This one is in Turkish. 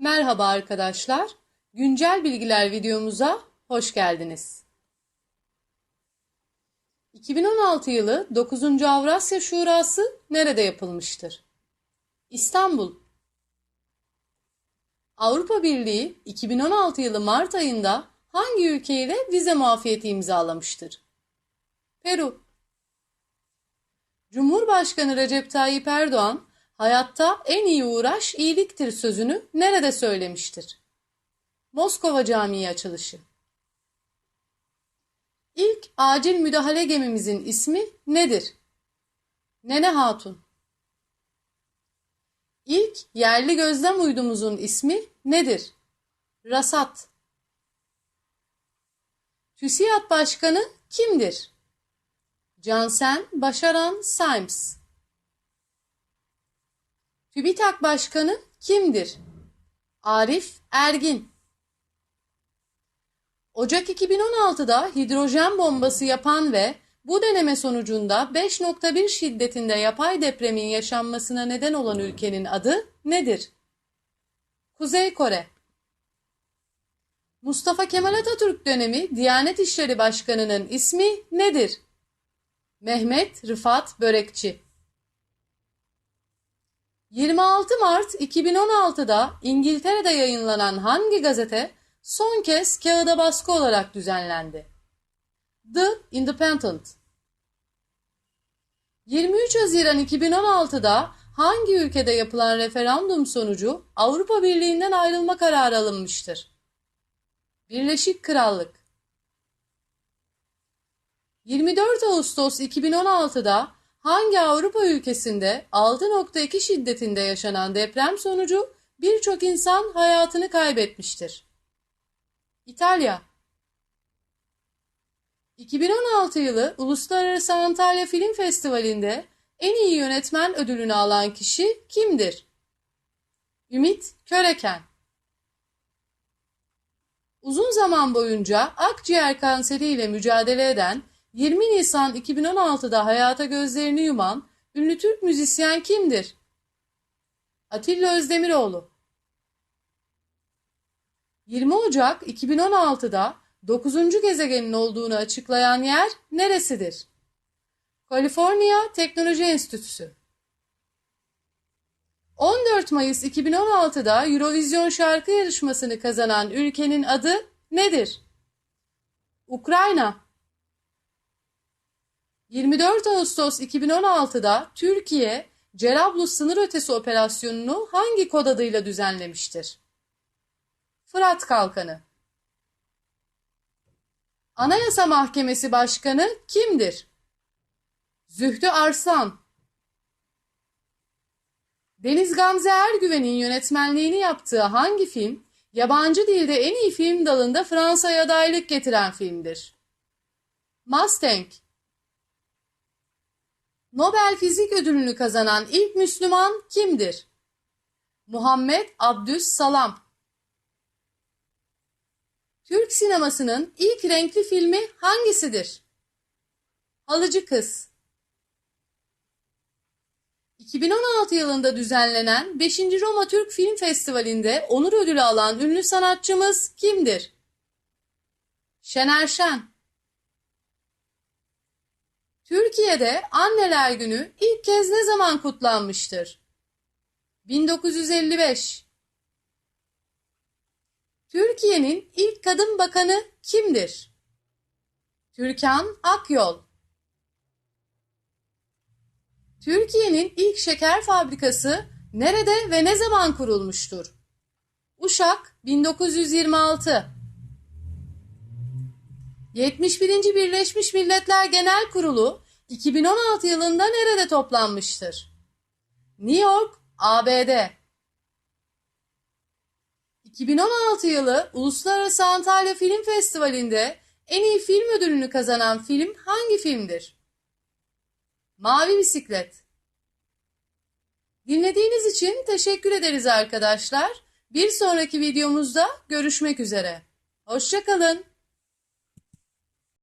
Merhaba arkadaşlar. Güncel bilgiler videomuza hoş geldiniz. 2016 yılı 9. Avrasya Şurası nerede yapılmıştır? İstanbul. Avrupa Birliği 2016 yılı Mart ayında hangi ülkeyle vize muafiyeti imzalamıştır? Peru. Cumhurbaşkanı Recep Tayyip Erdoğan hayatta en iyi uğraş iyiliktir sözünü nerede söylemiştir? Moskova Camii açılışı. İlk acil müdahale gemimizin ismi nedir? Nene Hatun. İlk yerli gözlem uydumuzun ismi nedir? Rasat. TÜSİAD Başkanı kimdir? Cansen Başaran Symes. TÜBİTAK Başkanı kimdir? Arif Ergin. Ocak 2016'da hidrojen bombası yapan ve bu deneme sonucunda 5.1 şiddetinde yapay depremin yaşanmasına neden olan ülkenin adı nedir? Kuzey Kore. Mustafa Kemal Atatürk dönemi Diyanet İşleri Başkanı'nın ismi nedir? Mehmet Rıfat Börekçi. 26 Mart 2016'da İngiltere'de yayınlanan hangi gazete son kez kağıda baskı olarak düzenlendi? The Independent. 23 Haziran 2016'da hangi ülkede yapılan referandum sonucu Avrupa Birliği'nden ayrılma kararı alınmıştır? Birleşik Krallık. 24 Ağustos 2016'da hangi Avrupa ülkesinde 6.2 şiddetinde yaşanan deprem sonucu birçok insan hayatını kaybetmiştir? İtalya. 2016 yılı Uluslararası Antalya Film Festivali'nde en iyi yönetmen ödülünü alan kişi kimdir? Ümit Köreken. Uzun zaman boyunca akciğer kanseriyle mücadele eden 20 Nisan 2016'da hayata gözlerini yuman ünlü Türk müzisyen kimdir? Atilla Özdemiroğlu. 20 Ocak 2016'da 9. gezegenin olduğunu açıklayan yer neresidir? Kaliforniya Teknoloji Enstitüsü. 14 Mayıs 2016'da Eurovision şarkı yarışmasını kazanan ülkenin adı nedir? Ukrayna. 24 Ağustos 2016'da Türkiye, Cerablus sınır ötesi operasyonunu hangi kod adıyla düzenlemiştir? Fırat Kalkanı. Anayasa Mahkemesi Başkanı kimdir? Zühtü Arslan. Deniz Gamze Ergüven'in yönetmenliğini yaptığı hangi film, yabancı dilde en iyi film dalında Fransa'ya adaylık getiren filmdir? Mustang. Nobel Fizik Ödülünü kazanan ilk Müslüman kimdir? Muhammed Abdüs Salam. Türk sinemasının ilk renkli filmi hangisidir? Halıcı Kız. 2016 yılında düzenlenen 5. Roma Türk Film Festivali'nde onur ödülü alan ünlü sanatçımız kimdir? Şener Şen. Türkiye'de Anneler Günü ilk kez ne zaman kutlanmıştır? 1955. Türkiye'nin ilk kadın bakanı kimdir? Türkan Akyol. Türkiye'nin ilk şeker fabrikası nerede ve ne zaman kurulmuştur? Uşak 1926. 71. Birleşmiş Milletler Genel Kurulu 2016 yılında nerede toplanmıştır? New York, ABD. 2016 yılı Uluslararası Antalya Film Festivali'nde en iyi film ödülünü kazanan film hangi filmdir? Mavi Bisiklet. Dinlediğiniz için teşekkür ederiz arkadaşlar. Bir sonraki videomuzda görüşmek üzere. Hoşçakalın.